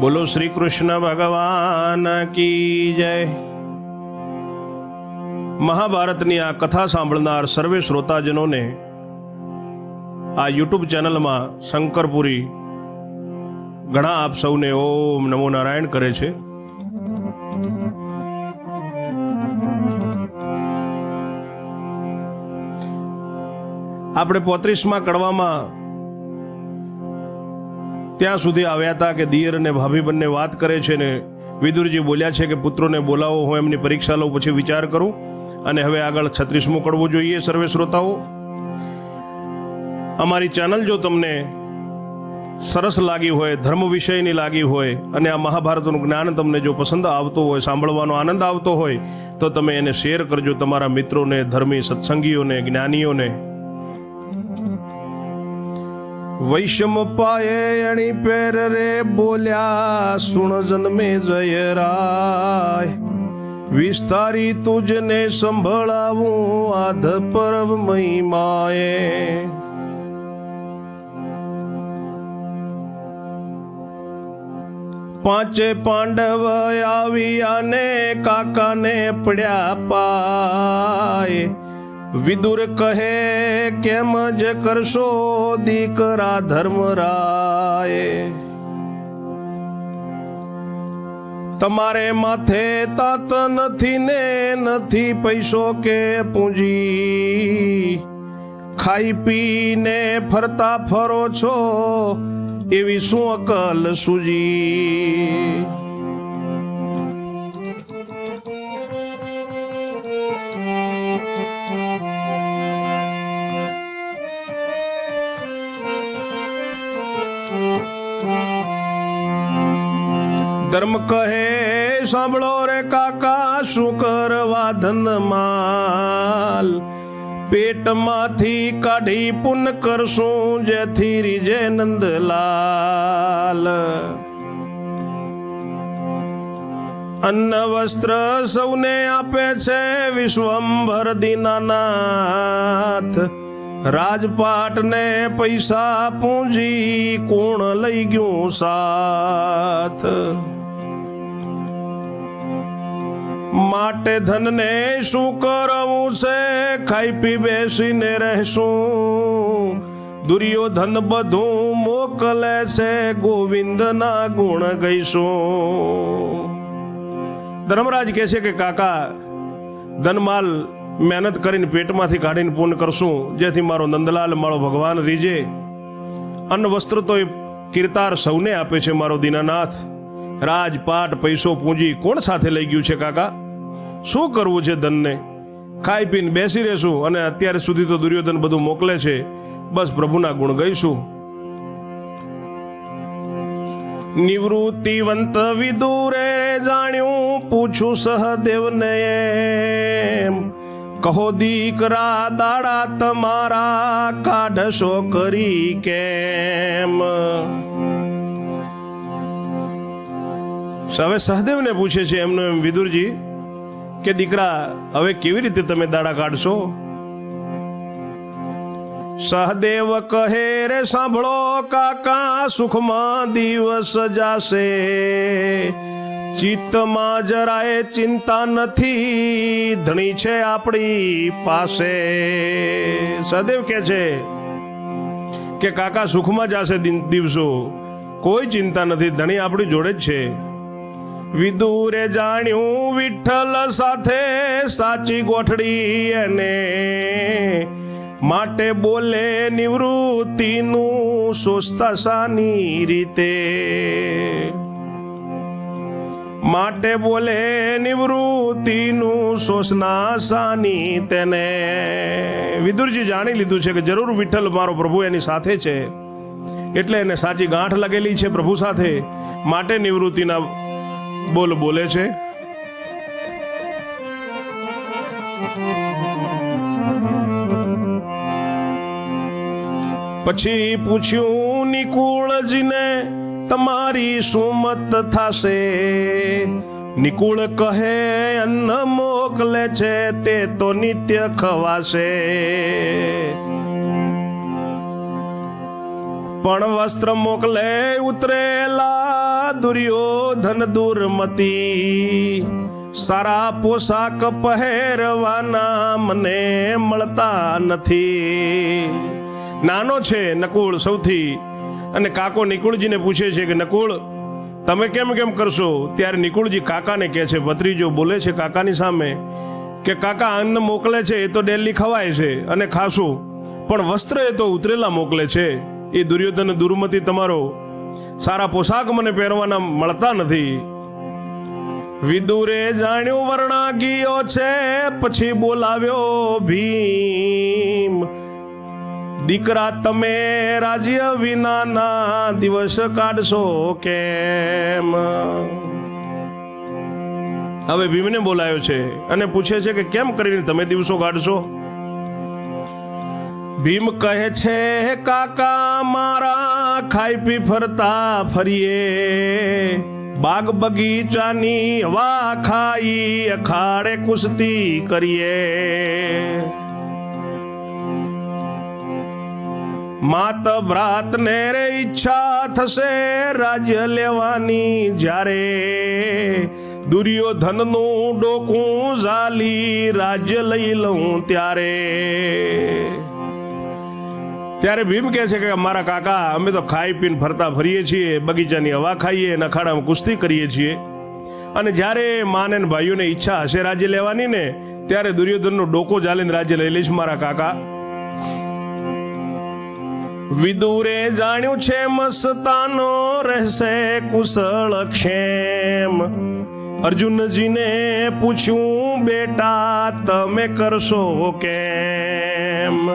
બોલો શ્રી કૃષ્ણ ભગવાન કી જય. મહાભારતની આ કથા સાંભળનાર સર્વે શ્રોતાજનોને આ યુટ્યુબ ચેનલમાં શંકરપુરી ઘણા આપ સૌને ઓમ નમો નારાયણ કરે છે. આપણે પોત્રીસમાં કડવામાં ત્યાં સુધી આવ્યા હતા કે દિયર અને ભાભી બંને વાત કરે છે ને વિદુરજી બોલ્યા છે કે પુત્રોને બોલાવો, હું એમની પરીક્ષા લઉં, પછી વિચાર કરું અને હવે આગળ છત્રીસમું કડવું જોઈએ સર્વે શ્રોતાઓ. અમારી ચેનલ જો તમને સરસ લાગી હોય, ધર્મ વિષયની લાગી હોય અને આ મહાભારતનું જ્ઞાન તમને જો પસંદ આવતું હોય, સાંભળવાનો આનંદ આવતો હોય, તો તમે એને શેર કરજો તમારા મિત્રોને, ધર્મી સત્સંગીઓને, જ્ઞાનીઓને. વૈષમ પાયે અણી પેર રે બોલ્યા, સુણ જન્મે જય રાય. વિસ્તારી તુજને સંભળાવું આધ પરવ મહિમાએ. પાંચે પાંડવ આવ્યા ને કાકાને પડ્યા પાય. વિદુર કહે કેમ જ કરશો દીકરા ધર્મરાય? તમારે માથે તાત નથી ને નથી પૈસો કે પૂંજી. ખાઈ પીને ફરતા ફરો છો એવી શું અકલ સૂજી? ધર્મ કહે, સાંભળો રે કાકા, શું કરવા ધન માલ પેટમાંથી કાઢી પુન કરશું, જેથી રીજે નંદલાલ. અન્ન વસ્ત્ર સૌને આપે છે, વિશ્વંભર દીનાનાથ. રાજપાટ ને પૈસા પૂંજી કોણ લઈ ગયું સાથ? માટે ધનને શું કરવું છે? ખાઈ પી બેસીને રહેશું. દુર્યોધન બધું મોકલે છે. ગોવિંદના ગુણ ગઈશું. ધર્મરાજ કહે છે કે, કાકા, ધનમાલ મહેનત કરીને પેટમાંથી કાઢીને પૂર્ણ કરશું. જેથી મારો નંદલાલ, મારો ભગવાન રીજે. અન્ન, વસ્ત્ર તો એ કીર્તાર સૌને આપે છે, મારો દીનાનાથ. રાજપાટ, પૈસો પૂંજી કોણ સાથે લઈ ગયું છે, કાકા? શું કરવું છે ધનને? ખાઈ પીને બેસી રહેશું અને અત્યાર સુધી તો દુર્યોધન બધું મોકલે છે. બસ પ્રભુના ગુણ ગઈશું. નિવૃત્તિવંત વિદુરે જાણ્યું, પૂછું સહદેવને એમ. કહો દીકરા, દાડા તમારા કાઢશો કરી કેમ? હવે સહદેવને પૂછે છે એમનું એમ, વિદુરજી કે દીકરા, હવે કેવી રીતે તમે દાડા કાઢશો? સહદેવ કહે, રે, સાંભળો કાકા, સુખમાં દિવસ જાશે. ચિત્તમાં જરાય ચિંતા નથી, ધણી છે આપણી પાસે. સહદેવ કે છે કે, કાકા, સુખમાં જશે દિવસો કોઈ ચિંતા નથી, ધણી આપણી જોડે જ છે. વિદુરે જાણ્યું વિઠ્ઠલ સાથે સાચી ગોઠડી એને માટે બોલે નિવૃત્તિનું સોચતા સાની રીતે. માટે બોલે નિવૃત્તિનું સોસના સાની તેને. વિદુરજી જાણી લીધું છે કે જરૂર વિઠ્ઠલ મારો પ્રભુ એની સાથે છે. એટલે એને સાચી ગાંઠ લાગેલી છે પ્રભુ સાથે. માટે નિવૃત્તિના બોલ, બોલે છે? પછી પૂછ્યું નિકુળજીને તમારી સુમત થાશે? નિકુળ કહે, અન્ન મોકલે છે, તે તો નિત્ય ખવાશે. પણ વસ્ત્ર મોકલે, ઉતરેલા દુર્યોધન દુર્મતી સારા પોશાક પહેરવાના મને મળતા નથી. નાનો છે નકુળ સૌથી. અને કાકો નિકુળજીને પૂછે છે કે, નકુળ, તમે કેમ કેમ કરશો? ત્યારે નિકુળજી કાકાને કહે છે, ભત્રીજો બોલે છે કાકાની સામે કે, કાકા, અન્ન મોકલે છે એ તો ડેલી ખવાય છે અને ખાશું, પણ વસ્ત્ર એ તો ઉતરેલા મોકલે છે. એ દુર્યોધન દુર્મતી તમારો સારા પોશાક મને પહેરવાના મળતા નથી. વિદુરે જાણ્યું વર્ણાગીયો છે, પછી બોલાવ્યો ભીમ. દીકરા, તમે રાજ્ય વિનાના દિવસ કાઢશો કેમ? હવે ભીમને બોલાયો છે અને પૂછે છે કે કેમ કરીને તમે દિવસો કાઢશો? ભીમ કહે છે કાકા, મારા ખાઈ પી ફરતા ફરીએ. બાગ બગીચાની હવા ખાઈ, અખાડે કુસ્તી કરીએ. માત ભ્રાત ને રે ઈચ્છા થશે રાજ્ય લેવાની જ્યારે. દુર્યોધનનું ડોકું ઝાલી રાજ્ય લઈ લઉં ત્યારે. ત્યારે ભીમ કહે છે કે મારા કાકા, અમે તો ખાઈ પીને ફરતા ફરીએ છીએ, બગીચાની હવા ખાઈએ અને અખાડામાં કુસ્તી કરીએ છીએ. અને જ્યારે માને ભાઈઓને ઈચ્છા હશે રાજ્ય લેવાની ને, ત્યારે દુર્યોધનનો ડોકો જાલીને રાજ્ય લઈ લઈશ મારા કાકા. વિદુરે જાણ્યું છે મસ્તાનો રહેશે કુશળ ક્ષેમ. અર્જુનજીને પૂછ્યું, બેટા, તમે કરશો કેમ?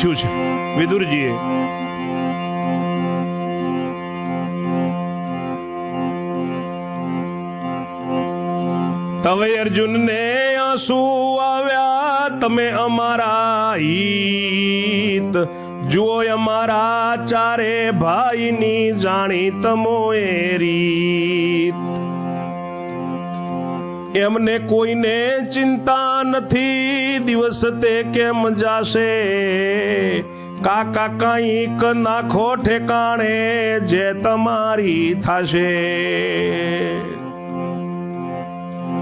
પૂછ્યું છે. વિદુરજીએ. તવે અર્જુનને આંસુ આવ્યા, તમે અમારા હિત. જુઓ અમારા ચારે ભાઈની જાણી તમો એ રીત. એમને કોઈને ચિંતા નથી, દિવસ તે કેમ જાશે? કાકા કંઈક નાખો ઠેકાણે, જે તમારી થાશે.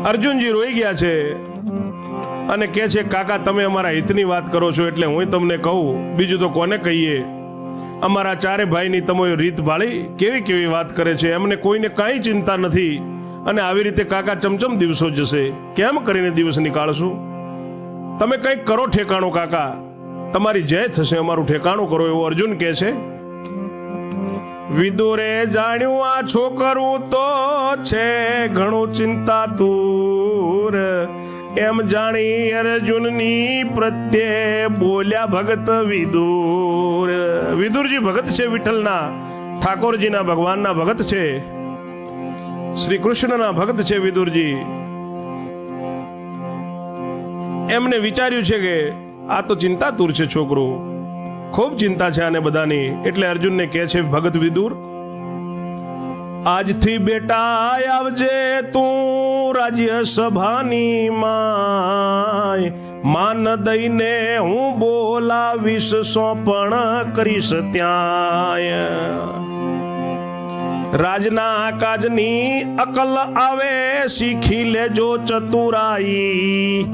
અર્જુનજી રોઈ ગયા છે અને કહે છે, કાકા, તમે અમારા હિતની વાત કરો છો એટલે હું તમને કહું, બીજું તો કોને કહીએ? અમારા ચારે ભાઈની તમે રીત ભાળી, કેવી કેવી વાત કરે છે? એમને કોઈને કાંઈ ચિંતા નથી. અને આવી રીતે કાકા ચમચમ દિવસો જશે. કેમ કરીને દિવસ નીકાળશું? તમે કંઈક કરો ઠેકાણું, કાકા. તમારી જય થશે, અમારું ઠેકાણું કરો, એવું અર્જુન કહે છે. વિદુરે જાણ્યું આ છોકરું તો છે ઘણું ચિંતા તુર એમ જાણી અર્જુનની પ્રત્યે બોલ્યા ભગત વિદુર. વિદુરજી ભગત છે વિઠ્ઠલના. ઠાકોરજીના ભગવાનના ભગત છે. શ્રી કૃષ્ણના ભક્ત છે વિદુરજી. એમને વિચાર્યું છે કે આ તો ચિંતાતુર છે છોકરો. ખૂબ ચિંતા છે આને બધાની. એટલે અર્જુનને કહે છે, ભગત વિદુર, આજથી બેટા આવજે તું રાજ્ય સભાની માન દઈને હું બોલાવીશ, સોંપણ કરીશ ત્યાં રાજના કાજની અકલ આવે, શીખી લેજો ચતુરાઈ.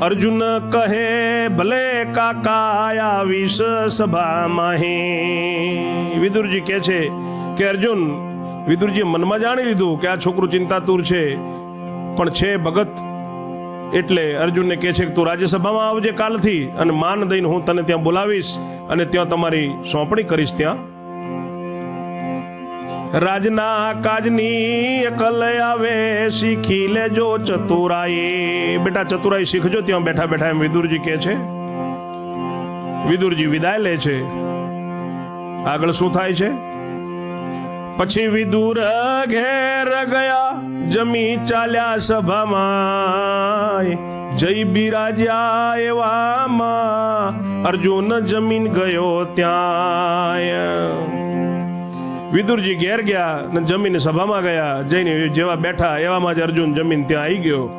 અર્જુન કહે, ભલે કાકા આવીશ સભામાં વિદુરજી કહે છે કે, અર્જુન વિદુરજી મનમાં જાણી લીધું કે આ છોકરું ચિંતાતુર છે, પણ છે ભગત. એટલે અર્જુનને કહે છે કે, તું રાજ્યસભામાં આવજે કાલથી અને માન દઈને હું તને ત્યાં બોલાવીશ અને ત્યાં તમારી સોંપણી કરીશ ત્યાં. રાજના કાજની અકલ આવે, શીખી લેજો ચતુરાઈ. બેટા, ચતુરાઈ શીખજો, ત્યાં બેઠા બેઠા એમ વિદુરજી કહે છે. વિદુરજી વિદાય લે છે. આગળ શું થાય છે? પછી વિદુર ઘેર ગયા, જમી ચાલ્યા સભામાં. જય બિરાજ્યા એવામાં, અર્જુન જમીન ગયો ત્યાં વિદુરજી ઘેર ગયા ને જમીન સભામાં ગયા. જઈને જેવા બેઠા એવામાં જ અર્જુન જમીન ત્યાં આવી ગયો.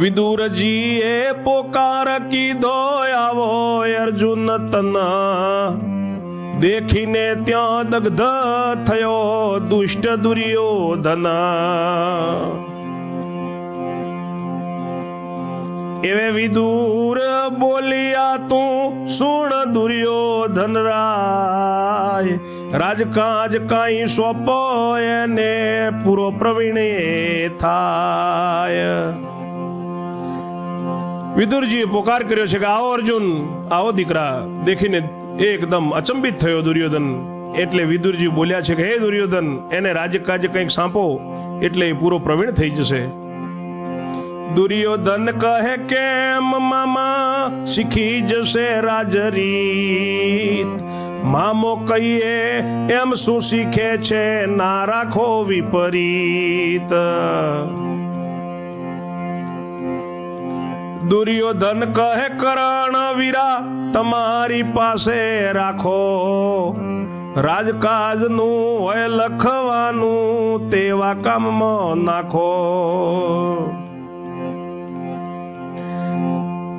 વિદુરજી એ પોકાર કીધો, આવો અર્જુન તન. દેખીને ત્યાં દગ્ધ થયો દુષ્ટ દુર્યોધન. એવે વિદુર બોલિયા તું, સુણ દુર્યોધન રાય. રાજકાજ કાંઈ સોંપો એને, પૂરો પ્રવીણે થાય. વિદુરજીએ પોકાર કર્યો છે કે, આવો અર્જુન, આવો દીકરા. દેખીને એકદમ અચંબિત થયો દુર્યોધન. એટલે વિદુરજી બોલ્યા છે કે, હે દુર્યોધન, એને રાજકાજ કંઈક સાંપો, એટલે એ પૂરો પ્રવીણ થઈ જશે. દુર્યોધન કહે, કેમ મામા? શીખી જશે રાજરીત મામો કહીએ, એમ શું શીખે છે? ના રાખો વિપરીત. દુર્યોધન કહે, કરણ વીરા, તમારી પાસે રાખો. રાજકાજનું હોય લખવાનું, તેવા કામમાં નાખો.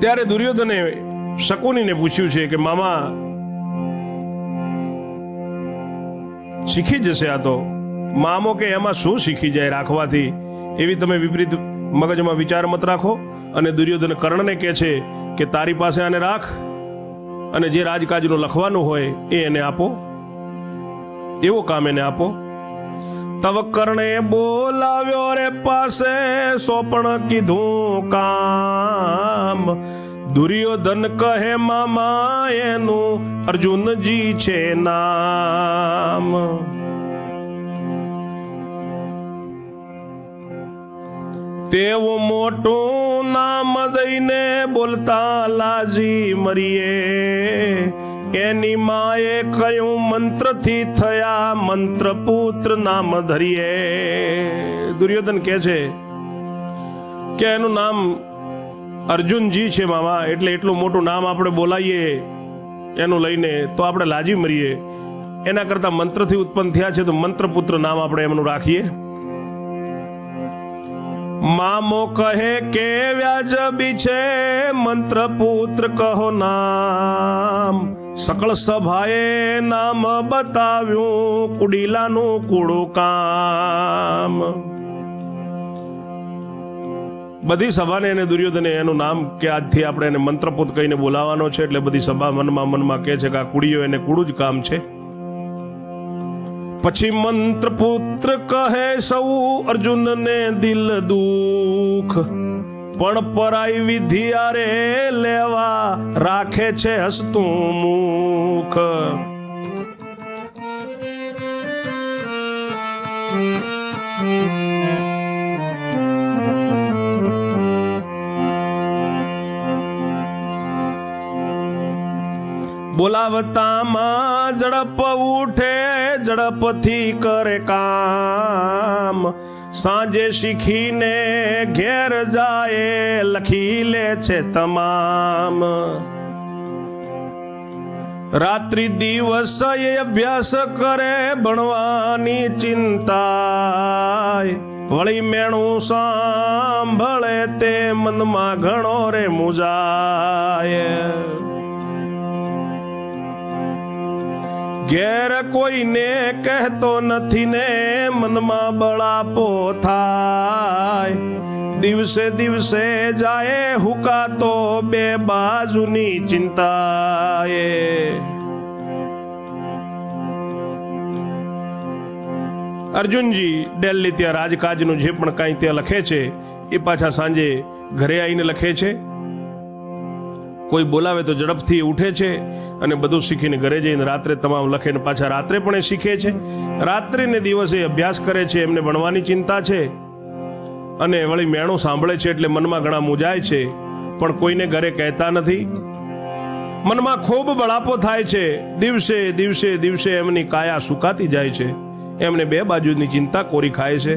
ત્યારે દુર્યોધને શકુનીને પૂછ્યું છે કે, મામા, શીખી જશે આ તો? મામો કે એમાં શું શીખી જાય રાખવાથી? એવી તમે વિપરીત મગજમાં વિચાર મત રાખો. અને દુર્યોધન કર્ણને કહે છે કે, તારી પાસે આને રાખ અને જે રાજકાજનું લખવાનું હોય એ એને આપો. એવો કામ એને આપો. તવ કર્ણે બોલાવ્યો રે પાસે સોપણ કીધું કામ. દુર્યોધન કહે, મામા, એનું અર્જુનજી છે નામ. તેવું મોટું નામ દઈને બોલતા, લાજી, મરીએ. એની માએ કયું મંત્રથી થયા? મંત્ર પુત્ર નામ ધરીએ. દુર્યોધન કહે છે કે એનું નામ અર્જુનજી છે મામા, એટલે એટલું મોટું નામ આપણે બોલાવીએ એનું લઈને તો આપણે લાજી મરીએ. એના કરતા મંત્રથી ઉત્પન્ન થયા છે તો મંત્રપુત્ર નામ આપણે એમનું રાખીએ. મામો કહે કે વ્યાજબી છે મંત્ર પુત્ર કહો નામ. સકળ સભાએ નામ બતાવ્યું કુડીલાનું કુડું કામ બધી સભાને એને દુર્યોધને એનું નામ કે આજથી આપણે એને મંત્રપુત કહીને બોલાવવાનો છે એટલે બધી સભા મનમાં મનમાં કહે છે કે આ કુડીઓ એને કુડું જ કામ છે. પછી મંત્ર પુત્ર કહે, સૌ અર્જુનને દિલ દુખ પણ પરાઈ વિધિ આરે લેવા રાખે છે હસતું મુખ. બોલાવતામાં ઝડપ ઉઠે, ઝડપથી કરે કામ. સાંજે શીખીને ઘેર જાય, લખી લે છે તમામ. રાત્રિ દિવસ એ અભ્યાસ કરે ભણવાની ચિંતા વળી મેણું સાંભળે તે મનમાં ઘણો રે મુજાય. ઘેર કોઈને કહેતો નથી ને મનમાં બળાપો થાય. દિવસે દિવસે જાય હુકાતો બે બાજુની ચિંતાએ. અર્જુનજી દિલ્હી ત્યાં રાજકાજનું જે પણ કાંઈ ત્યાં લખે છે, એ પાછા સાંજે ઘરે આવીને લખે છે? કોઈ બોલાવે તો ઝડપથી ઉઠે છે અને બધું શીખીને ઘરે જઈને રાત્રે તમામ લખે ને પાછા રાત્રે પણ એ શીખે છે. રાત્રે ને દિવસે અભ્યાસ કરે છે, એમને ભણવાની ચિંતા છે અને વળી મેણું સાંભળે છે એટલે મનમાં ઘણા મૂંઝાય છે, પણ કોઈને ઘરે કહેતા નથી. મનમાં ખૂબ બળાપો થાય છે, દિવસે દિવસે દિવસે એમની કાયા સુકાતી જાય છે, એમને બે બાજુની ચિંતા કોરી ખાય છે.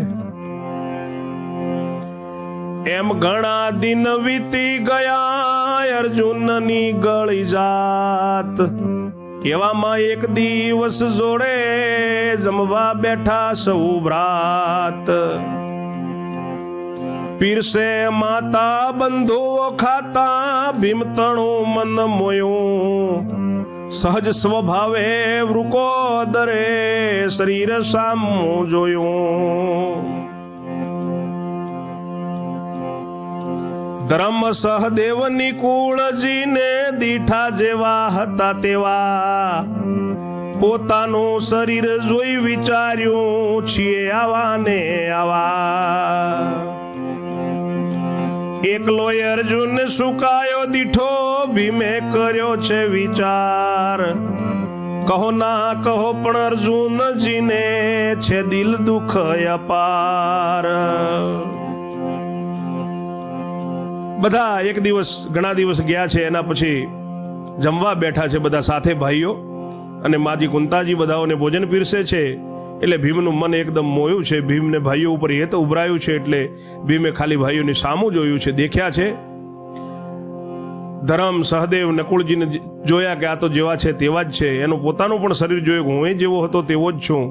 એમ ઘણા દિન વીતી ગયા અર્જુનની ગળી જાત. એવામાં એક દિવસ જોડે જમવા બેઠા સૌ ભ્રાત. પીરસે માતા બંધો ખાતા ભીમતણું મન મોયું. સહજ સ્વભાવે વૃકો દરે શરીર સામું જોયું. ધર્મ સહદેવ નિકુળજીને દીઠા જેવા હતા તેવા. પોતાનું શરીર જોઈ વિચાર્યું, છીએ આવા ને આવા. એકલો અર્જુન સુકાયો દીઠો, ભીમે કર્યો છે વિચાર. કહો ના કહો, પણ અર્જુનજીને છે દિલ દુખ અપાર. બધા એક દિવસ, ઘણા દિવસ ગયા છે, એના પછી જમવા બેઠા છે બધા સાથે ભાઈઓ અને માજી કુંતાજી બધાઓને ભોજન પીરસે છે, એટલે ભીમનું મન એકદમ મોયું છે. ભીમને ભાઈઓ ઉપર એ તો ઉભરાયું છે, એટલે ભીમે ખાલી ભાઈઓની સામું જોયું છે, દેખ્યા છે. ધરમ, સહદેવ, નકુળજીને જોયા કે આ તો જેવા છે તેવા જ છે. એનું પોતાનું પણ શરીર જોયું હું એ જેવો હતો તેવો જ છું.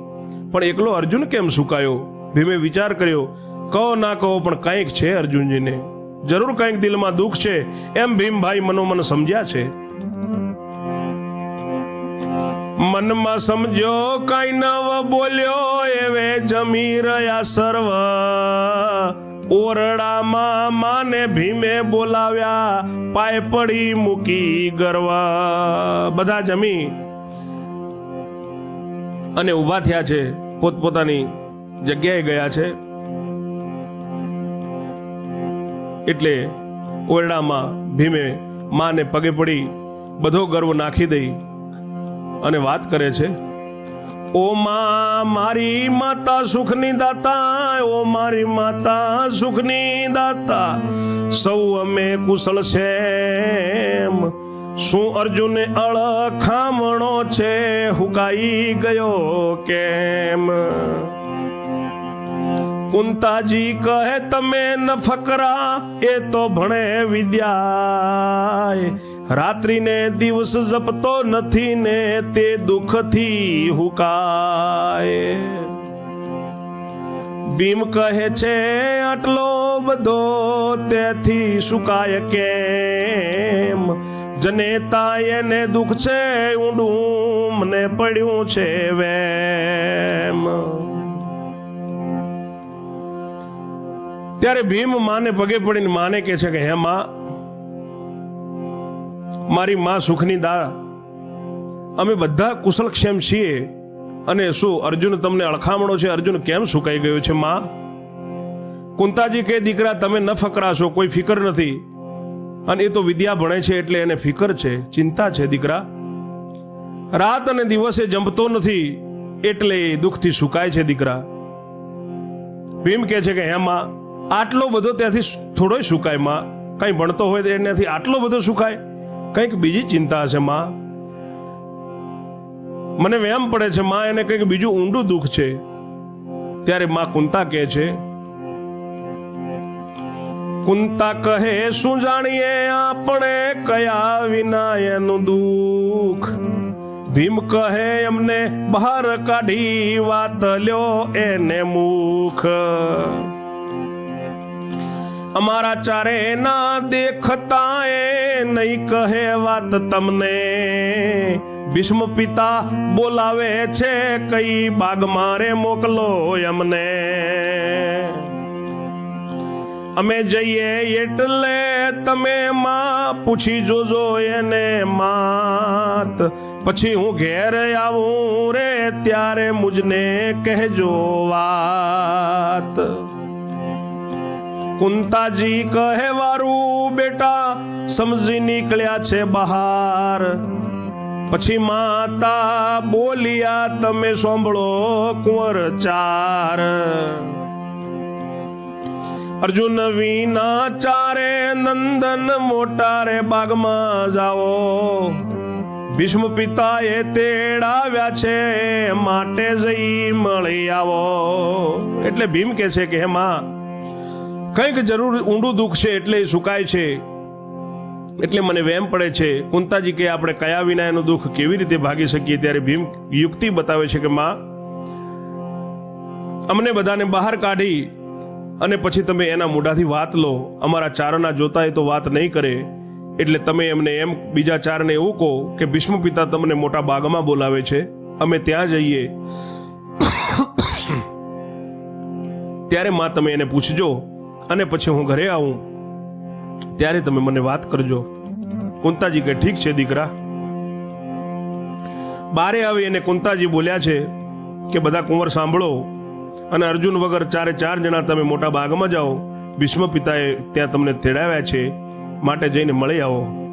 પણ એકલો અર્જુન કેમ સુકાયો? ભીમે વિચાર કર્યો, કહો ના કહો, પણ કંઈક છે અર્જુનજીને. જરૂર કંઈક દિલમાં દુઃખ છે, એમ ભીમભાઈ મનોમન સમજ્યા છે. મનમાં સમજો, કઈ નવ બોલ્યો એવે જમી રહ્યા સર્વ. ઓરડામાં માને ભીમે બોલાવ્યા, પાય પડી મૂકી ગર્વ. બધા જમી અને ઊભા થયા છે, પોતપોતાની જગ્યાએ ગયા છે. એટલે ઓરડામાં ભીમે માને પગે પડી બધો ગર્વ નાખી દઈ અને વાત કરે છે, ઓ માં, મારી માતા સુખની દાતા, ઓ મારી માતા સુખની દાતા, સૌ અમે કુશળ છે. શું અર્જુને અળખામણો છે, હુકાઈ ગયો કેમ કુંતાજી કહે, તમે ન ફકરા, એ તો ભણે વિદ્યા રાત્રિને દિવસ જપતો નથી ને તે દુઃખથી હુકાય. ભીમ કહે છે, આટલો બધો તેથી સુકાય કેમ? જનેતા એને દુઃખ છે, ઊંડું મને પડ્યું છે વેમ. ત્યારે ભીમ માને પગે પડીને માને કે છે કે, હે માં, મારી માં સુખની દા. અમે બધા કુશલક્ષેમ છીએ. અને શું, અર્જુન તમને અળખામણો છે? અર્જુન કેમ સુકાઈ ગયો છે, માં? કુંતાજી કે દીકરા, તમે ન ફકરાશો, કોઈ ફિકર નથી. અને એ તો વિદ્યા ભણે છે એટલે એને ફિકર છે, ચિંતા છે, દીકરા. રાત અને દિવસે જમતો નથી, એટલે દુઃખથી સુકાય છે, દીકરા. ભીમ કહે છે કે, હે માં આટલો બધો ત્યાંથી થોડોય સુકાયમાં. કંઈ ભણતો હોય તો એનાથી આટલો બધો સુકાય? કંઈક બીજી ચિંતા હશે માં. મને વ્યામ પડે છે માં, એને કંઈક બીજું ઊંડું દુઃખ છે. ત્યારે માં કુંતા કહે છે, કુંતા કહે, શું જાણીએ આપણે કયા વિના એનું દુઃખ? ભીમ કહે એમને બહાર કાઢી વાત લ્યો એને મુખ. અમારા ચારે ના દેખતા એ નહીં કહે વાત તમને. ભીષ્મ પિતા બોલાવે છે, કઈ બાગ મારે મોકલો અમને અમે જઈએ એટલે તમે માં પૂછી જોજો એને માત. પછી હું ઘેર આવું રે, ત્યારે મુજને કહેજો વાત. કુંતાજી કહે, વારું બેટા, સમજી નીકળ્યા છે બહાર. પછી માતા બોલ્યા, તમે સાંભળો કુંવર ચાર. અર્જુન વિના ચારે નંદન મોટા રે બાગમાં જાઓ. ભીષ્મ પિતાએ તેડાવ્યા છે, માટે જઈ મળી આવો. એટલે ભીમ કે છે કે, હે માં કંઈક જરૂર ઊંડું દુઃખ છે એટલે એ સુકાય છે. એટલે મને વેમ પડે છે. કુંતાજી કે આપણે કયા વિના એનું દુઃખ કેવી રીતે ભાગી શકીએ? ત્યારે ભીમ યુક્તિ બતાવે છે કે માં, અમને બધાને બહાર કાઢી અને પછી તમે એના મોઢાથી વાત લો. અમારા ચારના જોતા એ તો વાત નહીં કરે. એટલે તમે એમને એમ બીજા ચારને એવું કહો કે ભીષ્મ પિતા તમને મોટા બાગમાં બોલાવે છે. અમે ત્યાં જઈએ. ત્યારે માં તમે એને પૂછજો અને પછી હું ઘરે આવું. ત્યારે તમે મને વાત કરજો. કુંતાજી કે ઠીક છે દીકરા. બારે આવી અને કુંતાજી બોલ્યા છે કે, બધા કુંવર સાંભળો અને અર્જુન વગર ચારે ચાર જણા તમે મોટા બાગમાં જાઓ. ભીષ્મ પિતાએ ત્યાં તમને તેડાવ્યા છે. માટે જઈને મળી આવો.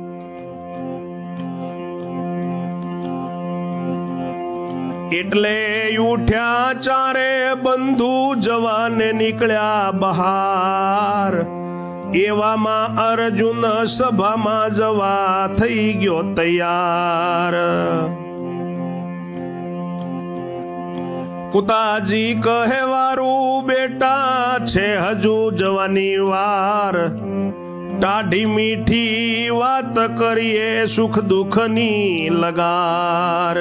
એટલે ઉઠ્યા ચારે બંધુ જવાને નીકળ્યા બહાર. એવામાં અર્જુન સભામાં જવા થઈ ગયો તૈયાર. કુતાજી કહેવારું બેટા છે હજુ જવાની વાર. ટાઢી મીઠી વાત કરીએ સુખ દુઃખની લગાર.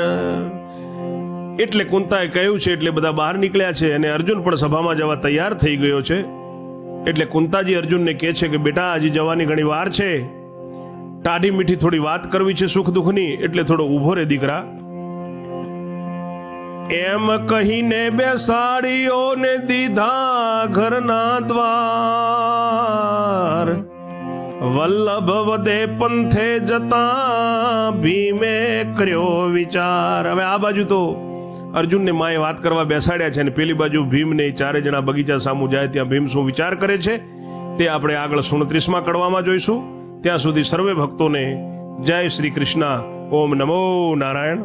એટલે કુંતાએ કહ્યું છે, એટલે બધા બહાર નીકળ્યા છે અને અર્જુન પણ સભામાં જવા તૈયાર થઈ ગયો છે. એટલે કુંતાજી અર્જુનને કહે છે કે, બેટા હજી જવાની ઘણી વાર છે. ટાઢી મીઠી થોડી વાત કરવી છે સુખ દુઃખની, એટલે થોડો ઊભો રે દીકરા. એમ કહીને બેસાડીઓને દીધા ઘરના દ્વાર. વલ્લભ વદે પંથે જતા ભીમે કર્યો વિચાર. હવે આ બાજુ તો અર્જુનને માએ વાત કરવા બેસાડ્યા છે અને પેલી બાજુ ભીમને ચારે જણા બગીચા સામુ જાય ત્યાં ભીમ શું વિચાર કરે છે તે આપણે આગળ સુડત્રીસમાં કડવામાં જોઈશું. ત્યાં સુધી સર્વે ભક્તોને જય શ્રી કૃષ્ણ. ઓમ નમો નારાયણ.